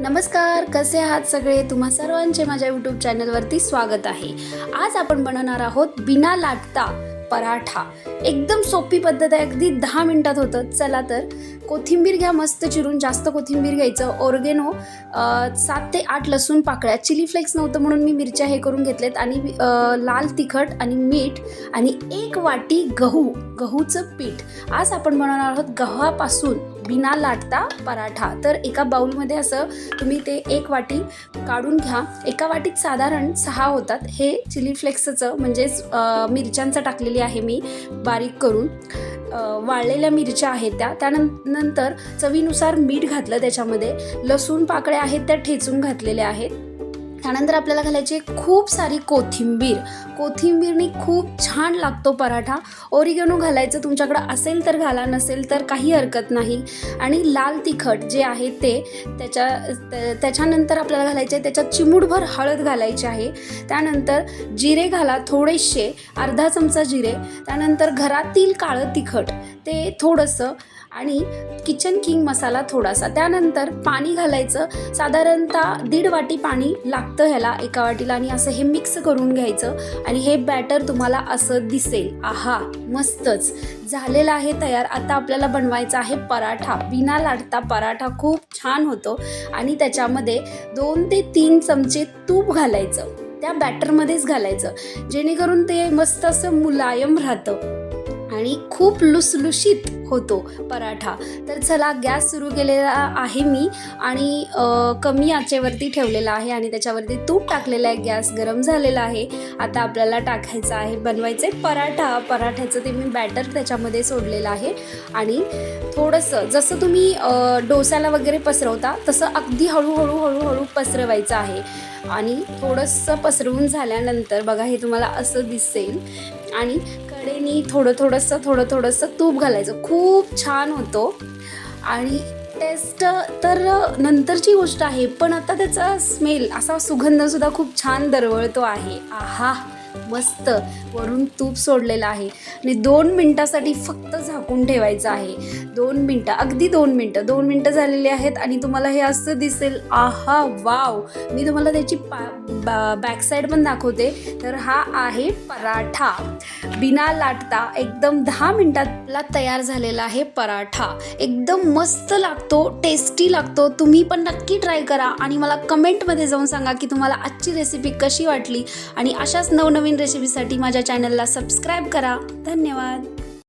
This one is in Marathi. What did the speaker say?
नमस्कार कसे आहात सगळे? तुम्हा सर्वांचे माझ्या यूट्यूब चॅनलवरती स्वागत आहे. आज आपण बनवणार आहोत बिना लाटता पराठा. एकदम सोपी पद्धत आहे अगदी दहा मिनिटात होतं. चला तर. कोथिंबीर घ्या मस्त चिरून जास्त कोथिंबीर घ्यायचं. ऑर्गेनो सात ते आठ लसूण पाकळ्या. चिली फ्लेक्स नव्हतं म्हणून मी मिरच्या हे करून घेतलेत. आणि लाल तिखट आणि मीठ आणि एक वाटी गहू गहूचं पीठ. आज आपण बनवणार आहोत गव्हापासून बिना लाटता पराठा. तर एका बाऊलमध्ये असं तुम्ही ते एक वाटी काढून घ्या. एका वाटीत साधारण सहा होतात. हे चिली फ्लेक्सचं म्हणजेच मिरच्यांचं टाकलेली आहे मी बारीक करून. वाळलेल्या मिरच्या आहेत त्या. त्यानंतर चवीनुसार मीठ घातलं त्याच्यामध्ये. लसूण पाकळ्या आहेत त्या ठेचून घातलेल्या आहेत. त्यानंतर आपल्याला घालायची खूप सारी कोथिंबीर. कोथिंबीरनी खूप छान लागतो पराठा. ओरिगॅनो घालायचं तुमच्याकडं असेल तर घाला नसेल तर काही हरकत नाही. आणि लाल तिखट जे आहे ते त्याच्या त्याच्यानंतर आपल्याला घालायचे आहे त्याच्यात चिमूटभर हळद घालायची आहे. त्यानंतर जिरे घाला थोडेसे अर्धा चमचा जिरे. त्यानंतर घरातील काळं तिखट ते थोडंसं आणि किचन किंग मसाला थोडासा. त्यानंतर पाणी घालायचं. साधारणतः दीड वाटी पाणी लागतं. ह्याला एका वाटीला आणि असं हे मिक्स करून घ्यायचं. आणि हे बॅटर तुम्हाला असं दिसेल. आहा मस्तच. झालेलं आहे तयार. आता आपल्याला बनवायचा आहे पराठा. बिना लाटता पराठा खूप छान होतो. आणि त्याच्यामध्ये दोन ते तीन चमचे तूप घालायचं. त्या बॅटरमध्येच घालायचं. जेणेकरून ते मस्त असं मुलायम राहतं. आणि खूप लुसलुशीत होतो पराठा. तर चला गॅस सुरू केलेला आहे मी आणि कमी आचेवरती ठेवलेला आहे आणि त्याच्यावरती तूप टाकलेलं आहे. गॅस गरम झालेला आहे. आता आपल्याला टाकायचं आहे बनवायचं आहे पराठा. पराठ्याचं ते मी बॅटर त्याच्यामध्ये सोडलेलं आहे आणि थोडंसं जसं तुम्ही डोसाला वगैरे पसरवता तसं अगदी हळूहळू हळूहळू पसरवायचं आहे. आणि थोडंसं पसरवून झाल्यानंतर बघा हे तुम्हाला असं दिसेल. आणि कडेनी थोडं थोडंसं थोडं थोडंसं तूप घालायचं. खूप छान होतो. आणि टेस्ट तर नंतरची गोष्ट आहे पण आता त्याचा स्मेल असा सुगंधसुद्धा खूप छान दरवळतो आहे. आहा! मस्त वरून तूप सोडलेलं आहे. आणि दोन मिनटासाठी फक्त झाकून ठेवायचं आहे. दोन मिनटं अगदी दोन मिनटं दोन मिनटं झालेली आहेत आणि तुम्हाला हे असं दिसेल आहा वाव. मी तुम्हाला त्याची पा बा बॅकसाईड पण दाखवते. तर हा आहे पराठा. बिना लाटता एकदम दहा मिनटातला तयार झालेला आहे पराठा. एकदम मस्त लागतो टेस्टी लागतो. तुम्ही पण नक्की ट्राय करा आणि मला कमेंटमध्ये जाऊन सांगा की तुम्हाला आजची रेसिपी कशी वाटली. आणि अशाच नवनवीन रेसिपीसाठी माझ्या चॅनलला सबस्क्राईब करा. धन्यवाद.